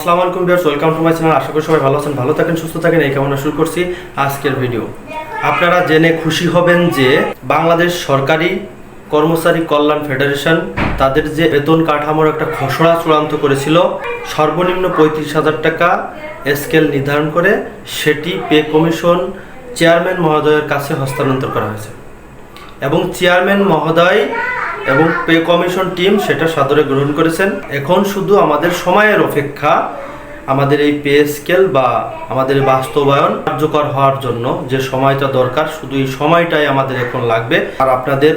আসসালামু আলাইকুম viewers, welcome to my channel. আশা করি সবাই ভালো আছেন, ভালো থাকেন, সুস্থ থাকেন। এই কামনা শুরু করছি আজকের ভিডিও। আপনারা জেনে খুশি হবেন যে বাংলাদেশ সরকারি কর্মচারী কল্যাণ ফেডারেশন তাদের যে বেতন কাঠামোর একটা খসড়া চূড়ান্ত করেছিল, সর্বনিম্ন পঁয়ত্রিশ হাজার টাকা স্কেল নির্ধারণ করে সেটি পে কমিশন চেয়ারম্যান মহোদয়ের কাছে হস্তান্তর করা হয়েছে। এবং চেয়ারম্যান মহোদয় এবং পে কমিশন টিম সেটা সাদরে গ্রহণ করেছেন। এখন শুধু আমাদের সময়ের অপেক্ষা আমাদের এই পে স্কেল বা আমাদের বাস্তবায়ন কার্যকর হওয়ার জন্য যে সময়টা দরকার, শুধু এই সময়টাই আমাদের এখন লাগবে। আর আপনাদের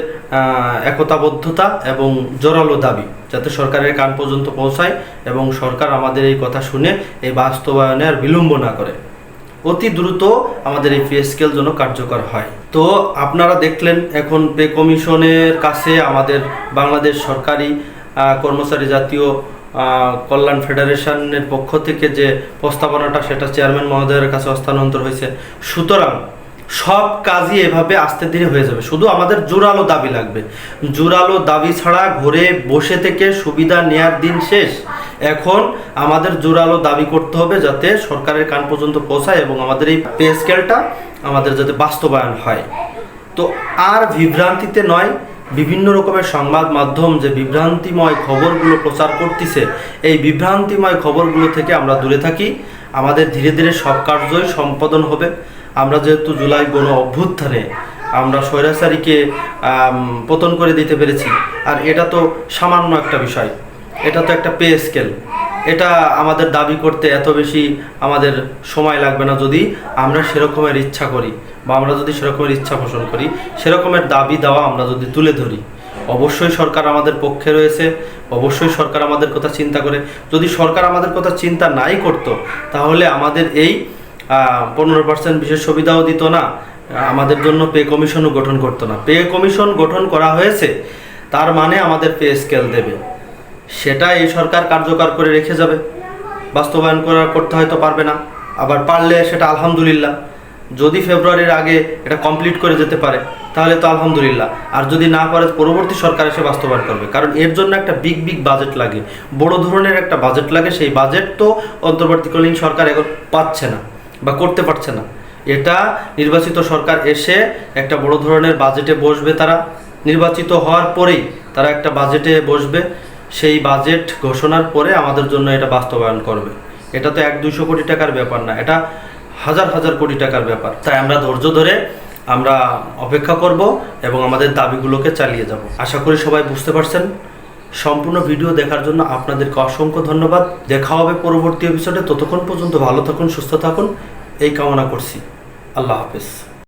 একতাবদ্ধতা এবং জোরালো দাবি যাতে সরকারের কান পর্যন্ত পৌঁছায় এবং সরকার আমাদের এই কথা শুনে এই বাস্তবায়নে আর বিলম্ব না করে। অতি দ্রুত আমাদের এই পে স্কেল জন্য কার্যকর হয়। তো আপনারা দেখলেন এখন পে কমিশনের কাছে আমাদের বাংলাদেশ সরকারি কর্মচারী জাতীয় কল্যাণ ফেডারেশনের পক্ষ থেকে যে প্রস্তাবনাটা, সেটা চেয়ারম্যান মহোদয়ের কাছে হস্তান্তর হয়েছে। সুতরাং সব কাজই এভাবে আস্তে ধীরে হয়ে যাবে। শুধু আমাদের জোরালো দাবি লাগবে। জোরালো দাবি ছাড়া ঘরে বসে থেকে সুবিধা নেয়ার দিন শেষ। এখন আমাদের জোরালো দাবি করতে হবে যাতে সরকারের কান পর্যন্ত পৌঁছায় এবং আমাদের এই পে স্কেলটা আমাদের যাতে বাস্তবায়ন হয়। তো আর বিভ্রান্তিতে নয়, বিভিন্ন রকমের সংবাদ মাধ্যম যে বিভ্রান্তিময় খবরগুলো প্রচার করতেছে, এই বিভ্রান্তিময় খবরগুলো থেকে আমরা দূরে থাকি। আমাদের ধীরে ধীরে সব কার্যই সম্পাদন হবে। আমরা যেহেতু জুলাই গণ অভ্যুত্থানে আমরা স্বৈরাচারীকে পতন করে দিতে পেরেছি। আর এটা তো সামান্য একটা বিষয়। এটা তো একটা পে স্কেল। এটা আমাদের দাবি করতে এত বেশি আমাদের সময় লাগবে না যদি আমরা সেরকমের ইচ্ছা করি বা আমরা যদি সেরকমের ইচ্ছা পোষণ করি। সেরকমের দাবি দেওয়া আমরা যদি তুলে ধরি। অবশ্যই সরকার আমাদের পক্ষে রয়েছে। অবশ্যই সরকার আমাদের কথা চিন্তা করে। যদি সরকার আমাদের কথা চিন্তা নাই করতো, তাহলে আমাদের এই পনেরো পার্সেন্ট বিশেষ সুবিধাও দিত না, আমাদের জন্য পে কমিশনও গঠন করতো না। পে কমিশন গঠন করা হয়েছে, তার মানে আমাদের পে স্কেল দেবে। সেটা এই সরকার কার্যকর করে রেখে যাবে। বাস্তবায়ন করা করতে হয়তো পারবে না, আবার পারলে সেটা আলহামদুলিল্লাহ। যদি ফেব্রুয়ারির আগে এটা কমপ্লিট করে যেতে পারে, তাহলে তো আলহামদুলিল্লাহ। আর যদি না পারে, পরবর্তী সরকার এসে বাস্তবায়ন করবে। কারণ এর জন্য একটা বিগ বিগ বাজেট লাগে। বড় ধরনের একটা বাজেট লাগে, সেই বাজেট তো অন্তর্বর্তীকালীন সরকার এখন পাচ্ছে না। বা করতে পারছে না। এটা নির্বাচিত সরকার এসে একটা বড় ধরনের বাজেটে বসবে তারা। নির্বাচিত হওয়ার পরেই তারা একটা বাজেটে বসবে। সেই বাজেট ঘোষণার পরে আমাদের জন্য এটা বাস্তবায়ন করবে। এটা তো এক দুইশো কোটি টাকার ব্যাপার না, এটা হাজার হাজার কোটি টাকার ব্যাপার। তাই আমরা ধৈর্য ধরে আমরা অপেক্ষা করব এবং আমাদের দাবিগুলোকে চালিয়ে যাব। আশা করি সবাই বুঝতে পারছেন। সম্পূর্ণ ভিডিও দেখার জন্য আপনাদেরকে অসংখ্য ধন্যবাদ। দেখা হবে পরবর্তী এপিসোডে ততক্ষণ পর্যন্ত ভালো থাকুন, সুস্থ থাকুন। এই কামনা করছি। আল্লাহ হাফেজ।